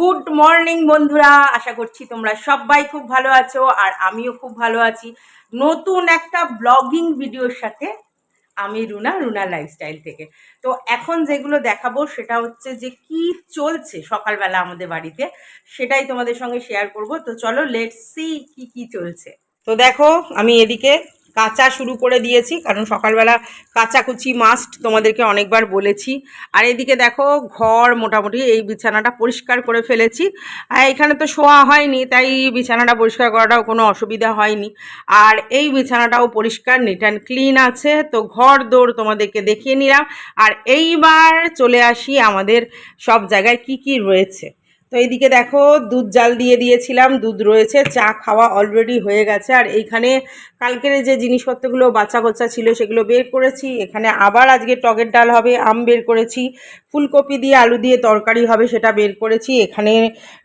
Good morning বন্ধুরা। আশা করছি তোমরা সবাই খুব ভালো আছো আর আমিও খুব ভালো আছি। নতুন একটা ব্লগিং ভিডিওর সাথে আমি রুনা রুনা লাইফস্টাইল থেকে। তো এখন যেগুলো দেখাবো সেটা হচ্ছে যে কি চলছে সকালবেলা আমাদের বাড়িতে, সেটাই তোমাদের সঙ্গে শেয়ার করব। তো চলো লেটস সি কি কি চলছে। তো দেখো, আমি এদিকে কাঁচা শুরু করে দিয়েছি, কারণ সকালবেলা কাচাকুচি মাস্ট তোমাদেরকে অনেকবার বলেছি। আর এদিকে দেখো, ঘর মোটামুটি এই বিছানাটা পরিষ্কার করে ফেলেছি। আর এখানে তো শোয়া হয়নি, তাই বিছানাটা পরিষ্কার করাটাও কোনো অসুবিধা হয়নি। আর এই বিছানাটাও পরিষ্কার নিট অ্যান্ড ক্লিন আছে। তো ঘর দৌড় তোমাদেরকে দেখিয়ে নিলাম। আর এইবার চলে আসি আমাদের সব জায়গায় কি কি রয়েছে। তো এইদিকে দেখো দুধ জাল দিয়ে দিয়েছিলাম, দুধ রয়েছে, চা খাওয়া অলরেডি হয়ে গেছে। আর এইখানে কালকের যে জিনিসপত্রগুলো বাচ্চা কোচ্চা ছিল সেগুলো বের করেছি। এখানে আবার আজকে টকের ডাল হবে, আম বের করেছি। ফুলকপি দিয়ে আলু দিয়ে তরকারি হবে সেটা বের করেছি। এখানে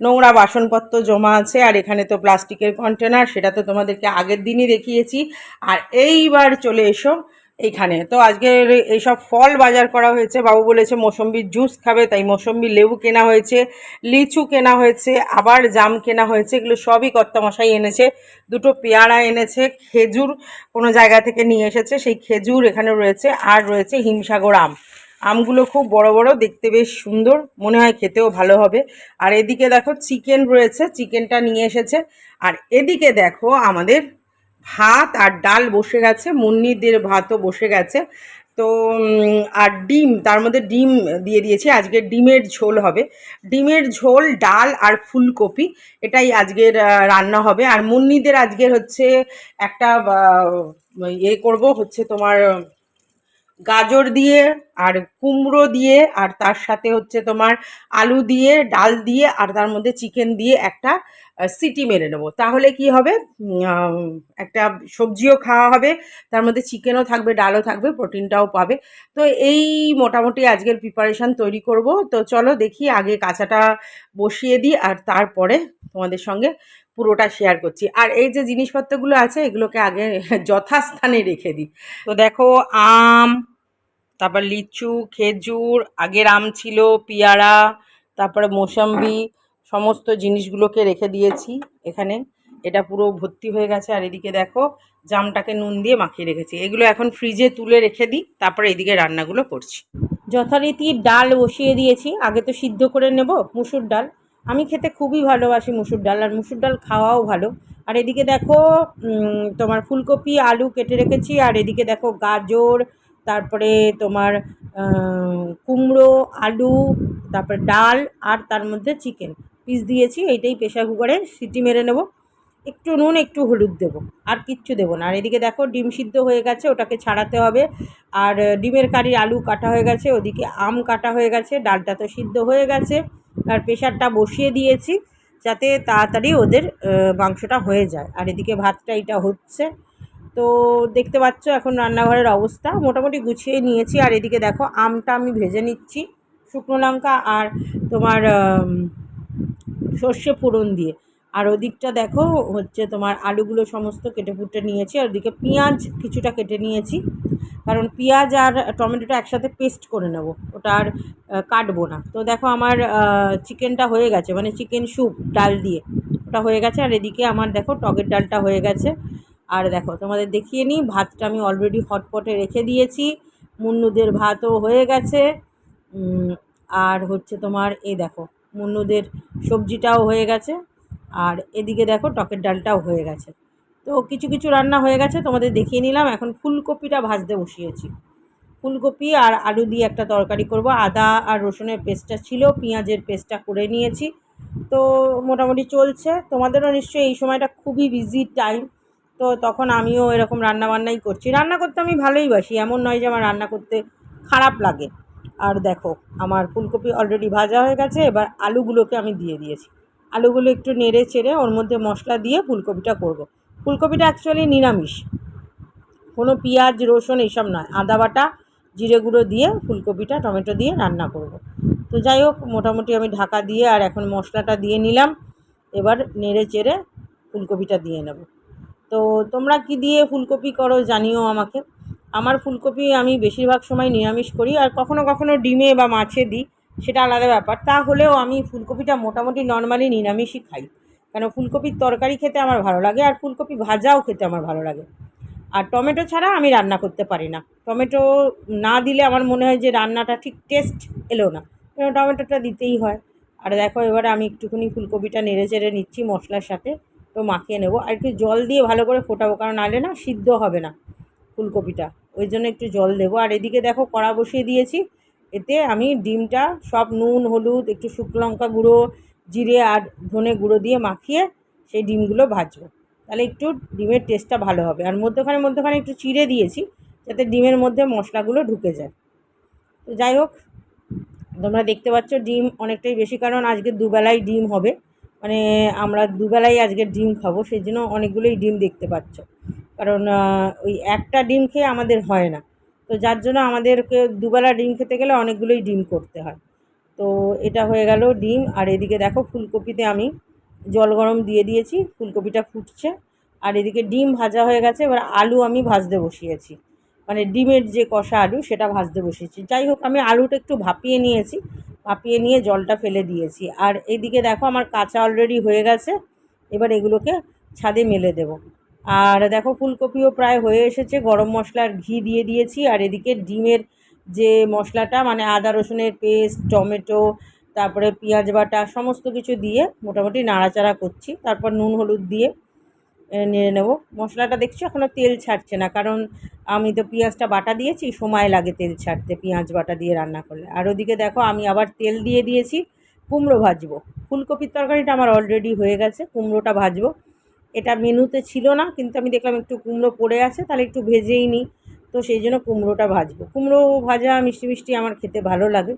নোংরা বাসনপত্র জমা আছে, আর এখানে তো প্লাস্টিকের কন্টেনার সেটা তো তোমাদেরকে আগের দিনই দেখিয়েছি। আর এইবার চলে এসো এইখানে। তো আজকের এইসব ফল বাজার করা হয়েছে। বাবু বলেছে মৌসম্বির জুস খাবে, তাই মৌসম্বি লেবু কেনা হয়েছে, লিচু কেনা হয়েছে, আবার জাম কেনা হয়েছে, এগুলো সবই কর্তামশাই এনেছে। দুটো পেয়ারা এনেছে, খেজুর কোনো জায়গা থেকে নিয়ে এসেছে, সেই খেজুর এখানে রয়েছে, আর রয়েছে হিমসাগর আম। আমগুলো খুব বড় বড়, দেখতে বেশ সুন্দর, মনে হয় খেতেও ভালো হবে। আর এদিকে দেখো, চিকেন রয়েছে, চিকেনটা নিয়ে এসেছে। আর এদিকে দেখো, আমাদের ভাত আর ডাল বসে গেছে, মুন্নিদের ভাতও বসে গেছে। তো আর ডিম, তার মধ্যে ডিম দিয়ে দিয়েছি। আজকে ডিমের ঝোল হবে। ডিমের ঝোল, ডাল আর ফুলকপি, এটাই আজকের রান্না হবে। আর মুন্নিদের আজকের হচ্ছে একটা এ করব হচ্ছে তোমার গাজর দিয়ে আর কুমড়ো দিয়ে আর তার সাথে হচ্ছে তোমার আলু দিয়ে, ডাল দিয়ে আর তার মধ্যে চিকেন দিয়ে একটা সিটি মেরে নেব। তাহলে কি হবে? একটা সবজিও খাওয়া হবে, তার মধ্যে চিকেনও থাকবে, ডালও থাকবে প্রোটিনটাও পাবে। তো এই মোটামুটি আজকের প্রিপারেশান তৈরি করব। তো চলো দেখি আগে কাঁচাটা বসিয়ে দিই আর তারপরে তোমাদের সঙ্গে পুরোটা শেয়ার করছি। আর এই যে জিনিসপত্রগুলো আছে, এগুলোকে আগে যথাস্থানে রেখে দিই। তো দেখো, আম, তারপর লিচু, খেজুর, আগের আম ছিল, পেয়ারা, তারপরে মোসাম্বি, সমস্ত জিনিসগুলোকে রেখে দিয়েছি এখানে। এটা পুরো ভর্তি হয়ে গেছে। আর এদিকে দেখো, জামটাকে নুন দিয়ে মাখিয়ে রেখেছি। এগুলো এখন ফ্রিজে তুলে রেখে দিই, তারপরে এদিকে রান্নাগুলো করছি। যথারীতি ডাল বসিয়ে দিয়েছি। আগে তো সিদ্ধ করে নেব, মুসুর ডাল। আমি খেতে খুবই ভালোবাসি মুসুর ডাল, আর মুসুর ডাল খাওয়াও ভালো। আর এদিকে দেখো তোমার ফুলকপি, আলু কেটে রেখেছি, আর এদিকে দেখো গাজর, তারপরে তোমার কুমড়ো, আলু, তারপরে ডাল, আর তার মধ্যে চিকেন। পিস দিয়েছি, এইটাই প্রেশার কুকারে সিটি মেরে নেব। একটু নুন, একটু হলুদ দেবো, আর কিচ্ছু দেবো না। আর এদিকে দেখো, ডিম সিদ্ধ হয়ে গেছে, ওটাকে ছাড়াতে হবে। আর ডিমের কারির আলু কাটা হয়ে গেছে, ওদিকে আম কাটা হয়ে গেছে, ডালটা তো সিদ্ধ হয়ে গেছে। আর প্রেশারটা বসিয়ে দিয়েছি যাতে তাড়াতাড়ি ওদের মাংসটা হয়ে যায়। আর এদিকে ভাতটা এটা হচ্ছে। তো দেখতে পাচ্ছ এখন রান্নাঘরের অবস্থা। মোটামুটি গুছিয়ে নিয়েছি। আর এদিকে দেখো আমটা আমি ভেজে নিচ্ছি শুকনো লঙ্কা আর তোমার সর্ষে ফোড়ন দিয়ে। আর ওদিকটা দেখো হচ্ছে তোমার আলুগুলো সমস্ত কেটে ফুটে নিয়েছি, আর ওদিকে পেঁয়াজ কিছুটা কেটে নিয়েছি। কারণ পেঁয়াজ আর টমেটোটা একসাথে পেস্ট করে নেব, ওটা আর কাটবো না। তো দেখো আমার চিকেনটা হয়ে গেছে মানে চিকেন স্যুপ, ডাল দিয়ে। ওটা হয়ে গেছে, আর এদিকে আমার দেখো টকের ডালটা হয়ে গেছে। আর দেখো তোমাদের দেখিয়ে নিই, ভাতটা আমি অলরেডি হটপটে রেখে দিয়েছি। মুন্নুদের ভাতও হয়ে গেছে। আর হচ্ছে তোমার, এই দেখো, মুন্নুদের সবজিটাও হয়ে গেছে। আর এদিকে দেখো টকের ডালটাও হয়ে গেছে। তো কিছু কিছু রান্না হয়ে গেছে, তোমাদের দেখিয়ে নিলাম। এখন ফুলকপিটা ভাজতে বসিয়েছি। ফুলকপি আর আলু দিয়ে একটা তরকারি করব। আদা আর রসুনের পেস্টটা ছিল, পেঁয়াজের পেস্টটা করে নিয়েছি। তো মোটামুটি চলছে। তোমাদেরও নিশ্চয়ই এই সময়টা খুবই বিজি টাইম তো তখন আমিও এরকম রান্না বান্নাই করছি। রান্না করতে আমি ভালোই বাসি, এমন নয় যে আমার রান্না করতে খারাপ লাগে। আর দেখো, আমার ফুলকপি অলরেডি ভাজা হয়ে গেছে। এবার আলুগুলোকে আমি দিয়ে দিয়েছি। আলুগুলো একটু নেড়ে চেড়ে ওর মধ্যে মশলা দিয়ে ফুলকপিটা করব। ফুলকপিটা অ্যাকচুয়ালি নিরামিষ। কোনো পেঁয়াজ, রসুন এইসব নয়। আদা বাটা, জিরে গুঁড়ো দিয়ে ফুলকপিটা, টমেটো দিয়ে রান্না করব। তো যাই হোক, মোটামুটি আমি ঢাকা দিয়ে আর এখন মশলাটা দিয়ে নিলাম। এবার নেড়ে চেড়ে ফুলকপিটা দিয়ে নেব। তো তোমরা কি দিয়ে ফুলকপি করো জানিও আমাকে। আমার ফুলকপি আমি বেশিরভাগ সময় নিরামিষ করি আর কখনো কখনো ডিমে বা মাছে দিই। সেটা আলাদা ব্যাপার। তা হলেও আমি ফুলকপিটা মোটামুটি নর্মালি নিরামিষই খাই। কেন ফুলকপির তরকারি খেতে আমার ভালো লাগে আর ফুলকপি ভাজাও খেতে আমার ভালো লাগে। আর টমেটো ছাড়া আমি রান্না করতে পারি না। টমেটো না দিলে আমার মনে হয় যে রান্নাটা ঠিক টেস্ট এলো না। কেন টমেটোটা দিতেই হয়। আর দেখো এবারে আমি একটুখানি ফুলকপিটা নেড়ে চেড়ে নিচ্ছি মশলার সাথে। তো মাখিয়ে নেব। আর একটু জল দিয়ে ভালো করে ফোটাবো, কারণ আলে না সিদ্ধ হবে না ফুলকপিটা। ওই জন্য একটু জল দেবো। আর এদিকে দেখো কড়া বসিয়ে দিয়েছি। এতে আমি ডিমটা সব নুন, হলুদ, একটু শুকনো লঙ্কা গুঁড়ো, জিরে আর ধনে গুঁড়ো দিয়ে মাখিয়ে সেই ডিমগুলো ভাজবো। তাহলে একটু ডিমের টেস্টটা ভালো হবে। আর মধ্যখানে মধ্যখানে একটু চিড়ে দিয়েছি যাতে ডিমের মধ্যে মশলাগুলো ঢুকে যায়। তো যাই হোক, তোমরা দেখতে পাচ্ছ ডিম অনেকটাই বেশি, কারণ আজকে দুবেলাই ডিম হবে। মানে আমরা দুবেলাই আজকে ডিম খাব, সেই জন্য অনেকগুলোই ডিম দেখতে পাচ্ছ। কারণ ওই একটা ডিম খেয়ে আমাদের হয় না। তো যার জন্য আমাদেরকে দুবেলা ডিম খেতে গেলে অনেকগুলোই ডিম করতে হয়। তো এটা হয়ে গেল ডিম, আর এদিকে দেখো ফুলকপিতে আমি জল গরম দিয়ে দিয়েছি, ফুলকপিটা ফুটছে। আর এদিকে ডিম ভাজা হয়ে গেছে, এবার আলু আমি ভাজতে বসিয়েছি। মানে ডিমের যে কষা আলু, সেটা ভাজতে বসিয়েছি। যাই হোক, আমি আলুটা একটু ভাপিয়ে নিয়েছি, ভাপিয়ে নিয়ে জলটা ফেলে দিয়েছি। আর এদিকে দেখো আমার কাঁচা অলরেডি হয়ে গেছে, এবার এগুলোকে ছাদে মেলে দেব। আর দেখো ফুলকপিও প্রায় হয়ে এসেছে। গরম মশলার ঘি দিয়ে দিয়েছি। আর এদিকে ডিমের যে মশলাটা মানে আদা, রসুনের পেস্ট, টমেটো, তারপরে পেঁয়াজ বাটা, সমস্ত কিছু দিয়ে মোটামুটি নাড়াচাড়া করছি। তারপর নুন, হলুদ দিয়ে নেড়ে নেব। মশলাটা দেখছি এখনও তেল ছাড়ছে না, কারণ আমি তো পেঁয়াজটা বাটা দিয়েছি, সময় লাগে তেল ছাড়তে, পেঁয়াজ বাটা দিয়ে রান্না করলে। আর ওদিকে দেখো আমি আবার তেল দিয়ে দিয়েছি, কুমড়ো ভাজবো। ফুলকপির তরকারিটা আমার অলরেডি হয়ে গেছে, কুমড়োটা ভাজবো। এটা মেনুতে ছিল না, কিন্তু আমি দেখলাম একটু কুমড়ো পড়ে আছে, তাহলে একটু ভেজেই নিই। তো সেই জন্য কুমড়োটা ভাজবো। কুমড়ো ভাজা মিষ্টি মিষ্টি আমার খেতে ভালো লাগে।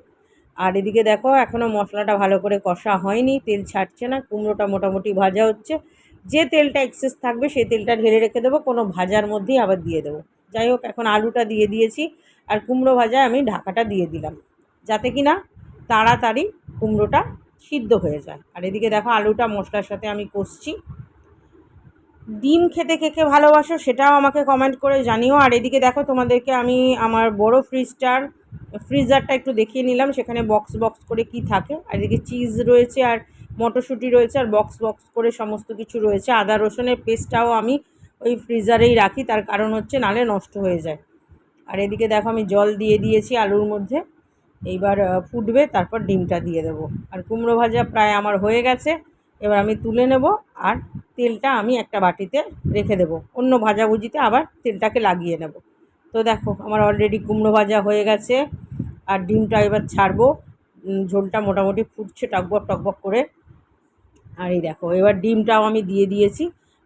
আর এদিকে দেখো এখনও মশলাটা ভালো করে কষা হয়নি, তেল ছাড়ছে না, কুমড়োটা মোটামুটি ভাজা হচ্ছে। যে তেলটা এক্সেস থাকবে, সেই তেলটা ঢেলে রেখে দেবো, কোনো ভাজার মধ্যেই আবার দিয়ে দেবো। যাই হোক, এখন আলুটা দিয়ে দিয়েছি, আর কুমড়ো ভাজায় আমি ঢাকাটা দিয়ে দিলাম, যাতে কি না তাড়াতাড়ি কুমড়োটা সিদ্ধ হয়ে যায়। আর এদিকে দেখো, আলুটা মশলার সাথে আমি কষছি। ডিম খেতে কে কে ভালোবাসো সেটাও আমাকে কমেন্ট করে জানিও। আর এদিকে দেখো তোমাদেরকে আমি আমার বড় ফ্রিজটার ফ্রিজারটা একটু দেখিয়ে নিলাম, সেখানে বক্স বক্স করে কি থাকে। আর এদিকে চিজ রয়েছে আর মটরশুঁটি রয়েছে আর বক্স বক্স করে সমস্ত কিছু রয়েছে। আদা রসুনের পেস্টটাও আমি ওই ফ্রিজারেই রাখি, তার কারণ হচ্ছে নালে নষ্ট হয়ে যায়। আর এদিকে দেখো আমি জল দিয়ে দিয়েছি আলুর মধ্যে। এইবার ফুটবে, তারপর ডিমটা দিয়ে দেবো। আর কুমড়ো ভাজা প্রায় আমার হয়ে গেছে। এবার আমি তুলে নেব আর তেলটা আমি একটা বাটিতে রেখে দেবো। অন্য ভাজাভুজিতে আবার তেলটাকে লাগিয়ে নেব। তো দেখো, আমার অলরেডি কুমড়ো ভাজা হয়ে গেছে আর ডিমটা এবার ছাড়বো। ঝোলটা মোটামুটি ফুটছে টকবক টকবক করে। আর এই দেখো, এবার ডিমটাও আমি দিয়ে দিয়েছি।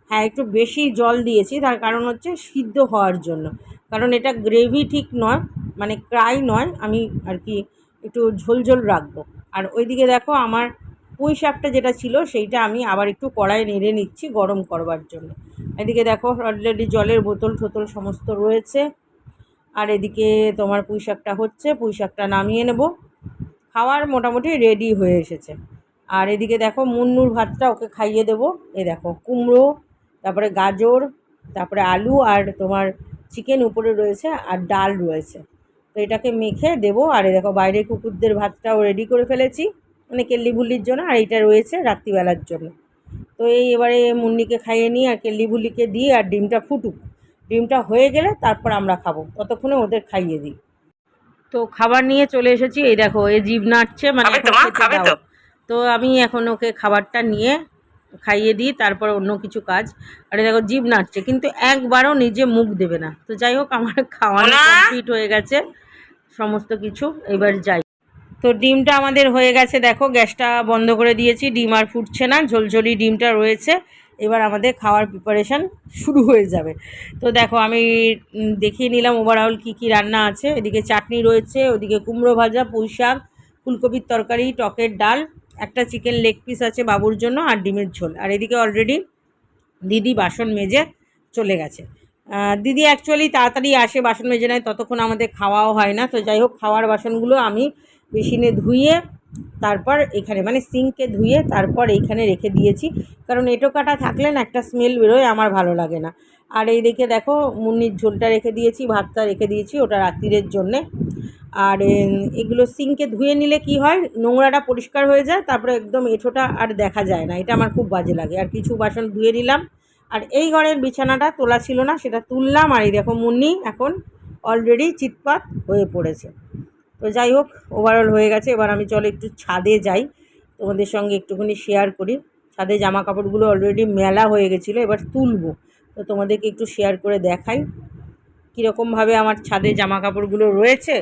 হ্যাঁ একটু বেশি জল দিয়েছি, তার কারণ হচ্ছে সিদ্ধ হওয়ার জন্য। কারণ এটা গ্রেভি ঠিক নয় মানে ক্রাই নয়, আমি আর কি একটু ঝোল ঝোল রাখব। আর ওইদিকে দেখো, আমার পুঁই শাকটা যেটা ছিল সেইটা আমি আবার একটু কড়াই নেড়ে নিচ্ছি গরম করবার জন্য। এদিকে দেখো অলরেডি জলের বোতল ঠোতল সমস্ত রয়েছে। আর এদিকে তোমার পুঁই শাকটা হচ্ছে, পুঁই শাকটা নামিয়ে নেব। খাওয়ার মোটামুটি রেডি হয়ে এসেছে। আর এদিকে দেখো মুন্নুর ভাতটা ওকে খাইয়ে দেবো। এ দেখো কুমড়ো, তারপরে গাজর, তারপরে আলু আর তোমার চিকেন উপরে রয়েছে আর ডাল রয়েছে। তো এটাকে মেখে দেবো। আর এ দেখো বাইরে কুকুরদের ভাতটাও রেডি করে ফেলেছি। মানে কেল্লিভুল্লির জন্য আর এইটা রয়েছে রাত্রিবেলার জন্য। তো এই এবারে মুন্নিকে খাইয়ে নিই আর কেল্লি ভুল্লিকে দিই আর ডিমটা ফুটুক। ডিমটা হয়ে গেলে তারপর আমরা খাব। ততক্ষণে ওদের খাইয়ে দিই। তো খাবার নিয়ে চলে এসেছি। এই দেখো এ জিভ নাড়ছে মানে তো আমি এখন ওকে খাবারটা নিয়ে খাইয়ে দিই তারপর অন্য কিছু কাজ। আরে দেখো জিভ নাড়ছে কিন্তু একবারও নিজে মুখ দেবে না। তো যাই হোক আমার খাওয়ানো? কমপ্লিট হয়ে গেছে। সমস্ত কিছু এবার যাই। তো ডিমটা আমাদের হয়ে গেছে, দেখো গ্যাসটা বন্ধ করে দিয়েছি, ডিম আর ফুটছে না, ঝোলঝোলি ডিমটা রয়েছে। এবার আমাদের খাওয়ার প্রিপারেশান শুরু হয়ে যাবে। তো দেখো আমি দেখিয়ে নিলাম ওভারঅল কী কী রান্না আছে। এদিকে চাটনি রয়েছে, ওদিকে কুমড়ো ভাজা, পুঁই শাক, ফুলকপির তরকারি, টকের ডাল, একটা চিকেন লেগ পিস আছে বাবুর জন্য আর ডিমের ঝোল। আর এদিকে অলরেডি দিদি বাসন মেজে চলে গেছে। দিদি অ্যাকচুয়ালি তাড়াতাড়ি আসে বাসন মেজে নেয় ততক্ষণ আমাদের খাওয়াও হয় না। তো যাই হোক, খাওয়ার বাসনগুলো আমি মেশিনে ধুয়ে তারপর এখানে মানে সিঙ্কে ধুয়ে তারপর এইখানে রেখে দিয়েছি। কারণ এঁটো কাটা থাকলে না একটা স্মেল বেরোয়, আমার ভালো লাগে না। আর এই দেখে দেখো মুন্নির ঝোলটা রেখে দিয়েছি, ভাতটা রেখে দিয়েছি ওটা রাত্রিরের জন্যে। আর এগুলো সিঙ্কে ধুয়ে নিলে কি হয়, নোংরাটা পরিষ্কার হয়ে যায়, তারপরে একদম এঁঠোটা আর দেখা যায় না। এটা আমার খুব বাজে লাগে। আর কিছু বাসন ধুয়ে নিলাম। আর এই ঘরের বিছানাটা তোলা ছিল না, সেটা তুললাম। আর এই দেখো মুন্নি এখন অলরেডি চিৎপাত হয়ে পড়েছে। তো যাই হোক ওভারঅল হয়ে গেছে। এবার আমি চলো একটু ছাদে যাই। তোমাদের সঙ্গে একটুখানি শেয়ার করি। ছাদে জামা কাপড়গুলো অলরেডি মেলা হয়ে গেছিল, এবার তুলবো। তো তোমাদেরকে একটু শেয়ার করে দেখাই। কীরকমভাবে আমার ছাদে জামা কাপড়গুলো রয়েছে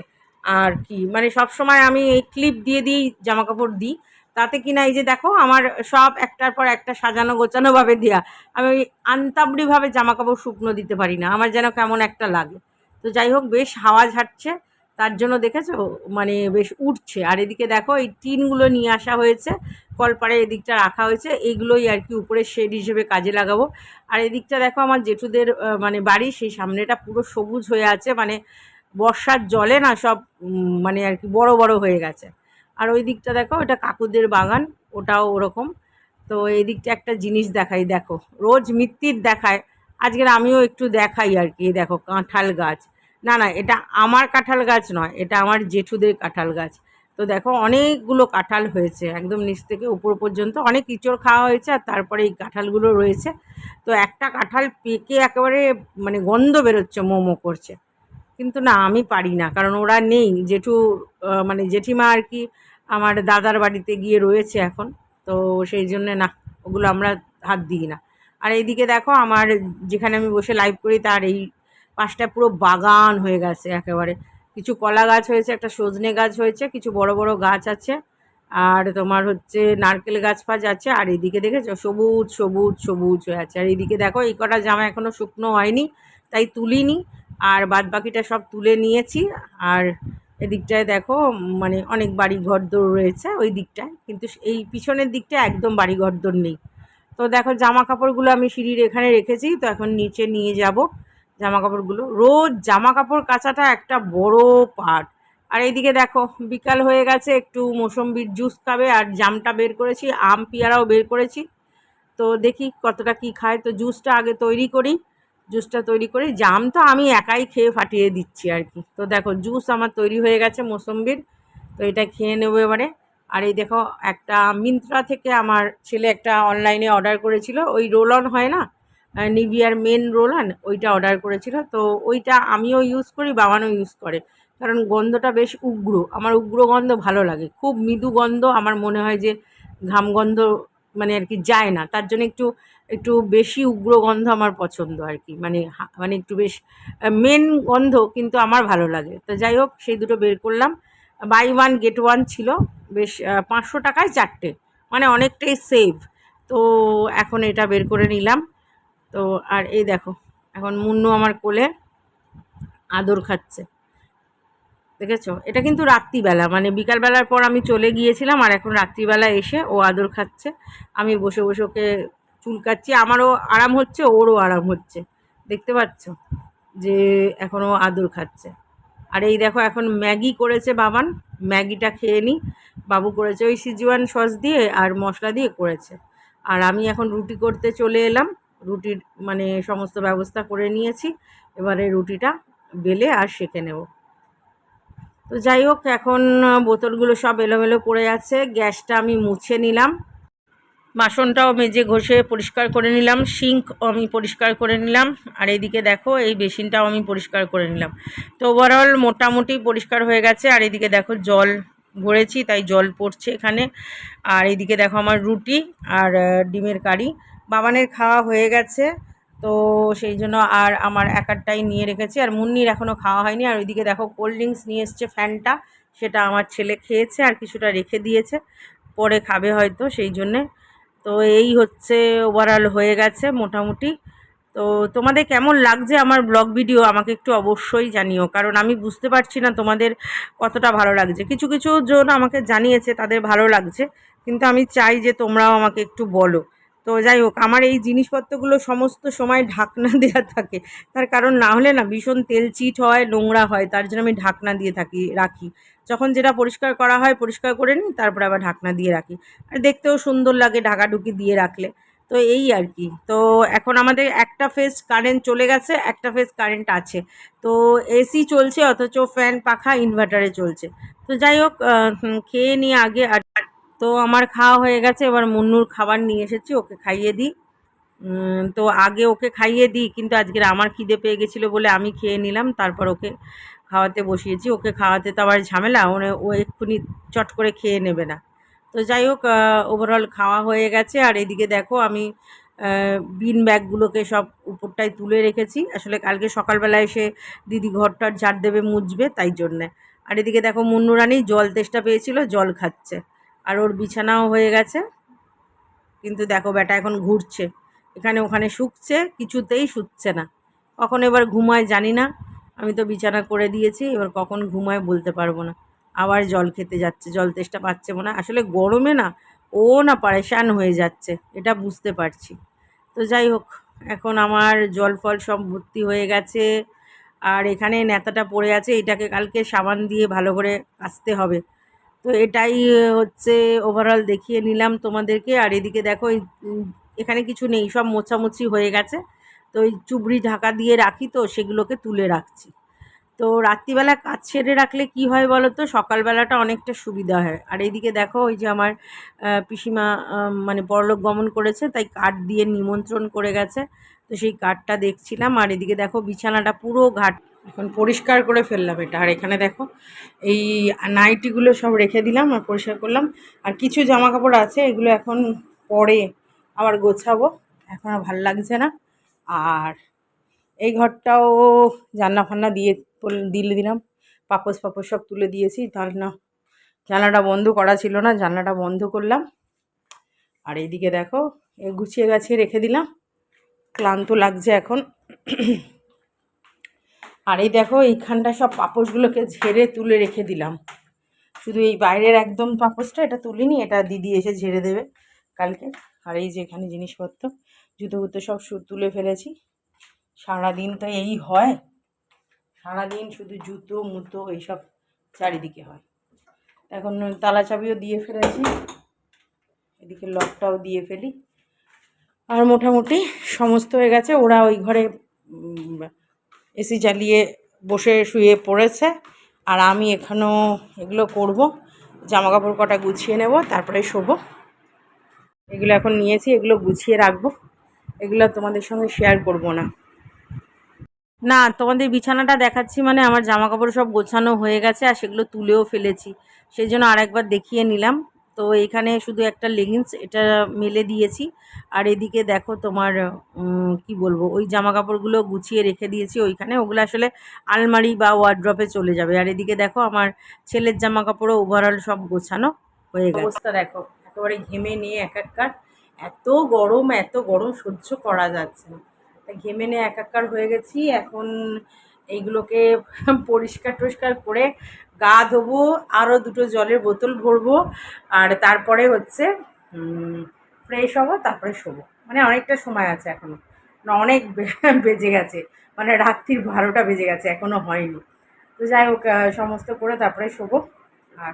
আর কি। মানে সব সময় আমি এই ক্লিপ দিয়ে দিয়েই জামা কাপড় দিই। তাতে কি না এই যে দেখো, আমার সব একটার পর একটা সাজানো গোছানোভাবে দেওয়া আমি ওই আনতাবড়িভাবে জামা কাপড় শুকনো দিতে পারি না। আমার যেন কেমন একটা লাগে। তো যাই হোক, বেশ হাওয়া ঝাড়ছে। তার জন্য দেখেছ? মানে বেশ উঠছে। আর এদিকে দেখো, এই টিনগুলো নিয়ে আসা হয়েছে। কলপাড়ে এদিকটা রাখা হয়েছে। এইগুলোই আর কি উপরে শেড হিসেবে কাজে লাগাবো। আর এদিকটা দেখো, আমার জেঠুদের মানে বাড়ি, সেই সামনেটা পুরো সবুজ হয়ে আছে। মানে বর্ষার জলে না সব মানে আর কি বড় বড় হয়ে গেছে। আর ওই দিকটা দেখো, ওটা কাকুদের বাগান, ওটাও ওরকম। তো এই দিকটা একটা জিনিস দেখাই, দেখো। রোজ মিত্তির দেখায়। আজকের আমিও একটু দেখাই আর কি দেখো, কাঁঠাল গাছ। না না, এটা আমার কাঁঠাল গাছ নয়, এটা আমার জেঠুদের কাঁঠাল গাছ। তো দেখো, অনেকগুলো কাঁঠাল হয়েছে, একদম নিচ থেকে উপর পর্যন্ত। অনেক ইঁচড় খাওয়া হয়েছে আর তারপরে এই কাঁঠালগুলো রয়েছে। তো একটা কাঁঠাল পেকে একেবারে মানে গন্ধ বেরোচ্ছে, মোমো করছে। কিন্তু না, আমি পারি না, কারণ ওরা নেই। জেঠু মানে জেঠিমা আর কি আমার দাদার বাড়িতে গিয়ে রয়েছে এখন। তো সেই জন্যে না, ওগুলো আমরা হাত দিই না। আর এইদিকে দেখো, আমার যেখানে আমি বসে লাইভ করি, তার এই পাশটা পুরো বাগান হয়ে গেছে একেবারে। কিছু কলা গাছ হয়েছে, একটা সজনে গাছ হয়েছে, কিছু বড় বড় গাছ আছে, আর তোমার হচ্ছে নারকেল গাছ ফাছ আছে, আর এদিকে দেখেছ সবুজ সবুজ সবুজ হয়ে আছে। আর এইদিকে দেখো, এই কটা জামা এখনও শুকনো হয়নি, তাই তুলিনি, আর বাদ বাকিটা সব তুলে নিয়েছি। আর এদিকটায় দেখো মানে অনেক বাড়ি ঘরদোর রয়েছে ওই দিকটায়, কিন্তু এই পিছনের দিকটা একদম বাড়ি ঘরদোর নেই। তো দেখো, জামা কাপড়গুলো আমি সিঁড়ির এখানে রেখেছি, তো এখন নিচে নিয়ে যাব। জামা কাপড়গুলো রোজ জামা কাপড় কাচাটা একটা বড় পার্ট। আর এইদিকে দেখো, বিকাল হয়ে গেছে, একটু মোসম্বির জুস খাবে আর জামটা বের করেছি, আম পেয়ারাও বের করেছি। তো দেখি কতটা কি খায়। তো জুসটা আগে তৈরি করি, জুসটা তৈরি করি। জাম তো আমি একাই খেয়ে ফাটিয়ে দিচ্ছি আর কি। তো দেখো, জুস আমার তৈরি হয়ে গেছে মোসম্বির, তো এটা খেয়ে নেব এবারে। আর এই দেখো, একটা মিন্ত্রা থেকে আমার ছেলে একটা অনলাইনে অর্ডার করেছিল, ওই রোল অন হয় না? নিভিয়ার মেন রোল অন ওইটা অর্ডার করেছিল। তো ওইটা আমিও ইউজ করি, বাবানও ইউজ করে। কারণ গন্ধটা বেশ উগ্র। আমার উগ্র গন্ধ ভালো লাগে। খুব মৃদু গন্ধ আমার মনে হয় যে ঘাম গন্ধ মানে আর কি যায় না। তার জন্য একটু একটু বেশি উগ্র গন্ধ আমার পছন্দ আর কি। মানে মানে একটু বেশ মেন গন্ধ কিন্তু আমার ভালো লাগে। তো যাই হোক, সেই দুটো বের করলাম। বাই ওয়ান গেট ওয়ান ছিল। বেশ পাঁচশো টাকায় চারটে। মানে অনেকটাই সেভ তো এখন এটা বের করে নিলাম। তো আর এই দেখো, এখন মুন্নু আমার কোলে আদর খাচ্ছে। দেখেছ? এটা কিন্তু রাত্রিবেলা মানে বিকালবেলার পর আমি চলে গিয়েছিলাম আর এখন রাত্রিবেলা এসে ও আদর খাচ্ছে। আমি বসে বসে ওকে চুলকাচ্ছি, আমারও আরাম হচ্ছে, ওরও আরাম হচ্ছে। দেখতে পাচ্ছ? যে এখনও আদর খাচ্ছে। আর এই দেখো, এখন ম্যাগি করেছে বাবান, ম্যাগিটা খেয়ে নিই বাবু করেছে ওই সিজুয়ান সস দিয়ে আর মশলা দিয়ে করেছে। আর আমি এখন রুটি করতে চলে এলাম। রুটির মানে সমস্ত ব্যবস্থা করে নিয়েছি। এবারে রুটিটা বেলে আর সেঁকে নেব। তো যাই হোক, এখন বোতলগুলো সব এলোমেলো পড়ে আছে। গ্যাসটা আমি মুছে নিলাম। বাসনটাও মেজে ঘষে পরিষ্কার করে নিলাম। সিঙ্ক আমি পরিষ্কার করে নিলাম। আর এইদিকে দেখো, এই বেসিনটাও আমি পরিষ্কার করে নিলাম। তো ওভারঅল মোটামুটি পরিষ্কার হয়ে গেছে। আর এইদিকে দেখো, জল ভরেছি, তাই জল পড়ছে এখানে। আর এইদিকে দেখো আমার রুটি আর ডিমের কারি। বাবানের খাওয়া হয়ে গেছে। তো সেই জন্য আর আমার একারটাই নিয়ে রেখেছি। আর মুন্নির এখনও খাওয়া হয়নি। আর ওইদিকে দেখো কোল্ড ড্রিঙ্কস নিয়ে এসছে ফ্যানটা। সেটা আমার ছেলে খেয়েছে আর কিছুটা রেখে দিয়েছে। পরে খাবে হয়তো, সেই জন্যে। তো এই হচ্ছে ওভারঅল হয়ে গেছে মোটামুটি। তো তোমাদের কেমন লাগছে আমার ব্লগ ভিডিও আমাকে একটু অবশ্যই জানিও। কারণ আমি বুঝতে পারছি না তোমাদের কতটা ভালো লাগছে। কিছু কিছু জন আমাকে জানিয়েছে তাদের ভালো লাগছে। কিন্তু আমি চাই যে তোমরাও আমাকে একটু বলো। তো যাই হোক আমার এই জিনিসপত্রগুলো সমস্ত সময় ঢাকনা দেওয়া থাকে। তার কারণ না হলে না ভীষণ তেল চিট হয়, নোংরা হয়, তার জন্য আমি ঢাকনা দিয়ে থাকি, রাখি। যখন যেটা পরিষ্কার করা হয় পরিষ্কার করে নিই, তারপরে আবার ঢাকনা দিয়ে রাখি। আর দেখতেও সুন্দর লাগে ঢাকাঢুকি দিয়ে রাখলে। তো এই আর কি। তো এখন আমাদের একটা ফেজ কারেন্ট চলে গেছে, একটা ফেজ কারেন্ট আছে। তো এসি চলছে, অথচ ফ্যান পাখা, ইনভার্টারে চলছে। তো যাই হোক খেয়ে নিয়ে আগে আর তো আমার খাওয়া হয়ে গেছে, এবার মুন্নুর খাবার নিয়ে এসেছি, ওকে খাইয়ে দিই। তো আগে ওকে খাইয়ে দিই, কিন্তু আজকের আমার খিদে পেয়ে গেছিল বলে আমি খেয়ে নিলাম, তারপর ওকে খাওয়াতে বসিয়েছি। ওকে খাওয়াতে তো আবার ঝামেলা মানে ও এক্ষুনি চট করে খেয়ে নেবে না। তো যাই হোক ওভারঅল খাওয়া হয়ে গেছে, আর এদিকে দেখো আমি বিন ব্যাগগুলোকে সব উপরটায় তুলে রেখেছি। আসলে কালকে সকালবেলা এসে দিদি ঘরটার ঝাড় দেবে, মুছবে, তাই জন্যে। আর এদিকে দেখো মুন্নুরানি জল তেষ্টা পেয়েছিল, জল খাচ্ছে। আর ওর বিছানাও হয়ে গেছে। কিন্তু দেখো বেটা এখন ঘুরছে। এখানে ওখানে শুকছে, কিছুতেই শুচ্ছে না। কখন এবার ঘুমায় জানি না। আমি তো বিছানা করে দিয়েছি, এবার কখন ঘুমায় বলতে পারব না। আবার জল খেতে যাচ্ছে, জল তেষ্টা পাচ্ছে মনে আসলে গরমে না, ও না পারেশান হয়ে যাচ্ছে, এটা বুঝতে পারছি। তো যাই হোক, এখন আমার জল ফল সব ভর্তি হয়ে গেছে। আর এখানে নেতাটা পড়ে আছে, এটাকে কালকে সাবান দিয়ে ভালো করে কাচতে হবে। তো এটাই হচ্ছে ওভারঅল দেখিয়ে নিলাম তোমাদেরকে। আর এদিকে দেখো এখানে কিছু নেই, সব মোছামুছি হয়ে গেছে। তো ওই চুবড়ি ঢাকা দিয়ে রাখি তো, সেগুলোকে তুলে রাখছি। তো রাত্রিবেলা কাজ ছেড়ে রাখলে কি হয় বলো তো? সকালবেলাটা অনেকটা সুবিধা হয়। আর এইদিকে দেখো, ওই যে আমার পিসিমা মানে পরলোক গমন করেছে, তাই কাঠ দিয়ে নিমন্ত্রণ করে গেছে। তো সেই কাঠটা দেখছিলাম। আর এদিকে দেখো, বিছানাটা পুরো ঘাট এখন পরিষ্কার করে ফেললাম এটা। আর এখানে দেখো, এই নাইটিগুলো সব রেখে দিলাম আর পরিষ্কার করলাম। আর কিছু জামা কাপড় আছে, এগুলো এখন পরে আবার গোছাবো। এখন আর ভালো লাগছে না। আর এই ঘরটাও জানলা ফান্না দিয়ে দিলে দিলাম। পাপোস পাপোস সব তুলে দিয়েছি। তার না, জানলাটা বন্ধ করা ছিল না, জানলাটা বন্ধ করলাম। আর এইদিকে দেখো, এ গুছিয়ে গাছিয়ে রেখে দিলাম। ক্লান্ত লাগছে এখন। আর এই দেখো, এইখানটা সব পাপোশগুলোকে ঝেড়ে তুলে রেখে দিলাম। শুধু এই বাইরের একদম পাপোশটা, এটা তুলিনি, এটা দিদি এসে ঝেড়ে দেবে কালকে। আর এই যে এখানে জিনিসপত্র, জুতো ফুতো সব তুলে ফেলেছি। সারাদিন তো এই হয়। সারাদিন শুধু জুতো, মুতো এইসব চারিদিকে হয়। এখন তালা চাবিও দিয়ে ফেলেছি। এদিকে লকটাও দিয়ে ফেলি। আর মোটামুটি সমস্ত হয়ে গেছে। ওরা ওই ঘরে এসি জ্বালিয়ে বসে শুয়ে পড়েছে। আর আমি এখানেও এগুলো করব। জামা কাপড় কটা গুছিয়ে নেব, তারপরে শোবো। এগুলো এখন নিয়েছি, এগুলো গুছিয়ে রাখব। এগুলো তোমাদের সঙ্গে শেয়ার করব না। না, তোমাদের বিছানাটা দেখাচ্ছি মানে আমার জামা কাপড় সব গোছানো হয়ে গেছে আর সেগুলো তুলেও ফেলেছি। সেই জন্য আরেকবার দেখিয়ে নিলাম। তো এখানে শুধু একটা লেগিংস এটা মেলে দিয়েছি। আর এদিকে দেখো তোমার কি বলব, ওই জামা কাপড়গুলো গুছিয়ে রেখে দিয়েছি ওইখানে। ওগুলো আসলে আলমারি বা ওয়ার্ড্রপে চলে যাবে। আর এদিকে দেখো আমার ছেলের জামা কাপড়ও ওভারঅল সব গোছানো হয়ে গেছে। অবস্থা দেখো, একেবারে ঘেমে নিয়ে এক একবার এত গরম এত গরম সহ্য করা যাচ্ছে না। ঘেমে নিয়ে এক একাকার হয়ে গেছি। এখন এইগুলোকে পরিষ্কার টরিষ্কার করে গা ধোবো আরও দুটো জলের বোতল ভরবো, আর তারপরে হচ্ছে ফ্রেশ হব, তারপরে শোবো। মানে অনেকটা সময় আছে এখনও অনেক বেজে গেছে। মানে রাত্রির বারোটা বেজে গেছে এখনও হয়নি। তো যাই হোক সমস্ত করে তারপরে শোবো। আর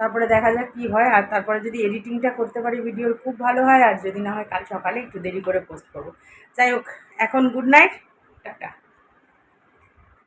তারপরে দেখা যাক কী হয়। আর তারপরে যদি এডিটিংটা করতে পারি ভিডিওর খুব ভালো হয়। আর যদি না হয়, কাল সকালে একটু দেরি করে পোস্ট করব। যাই হোক, এখন গুড নাইট টাটা।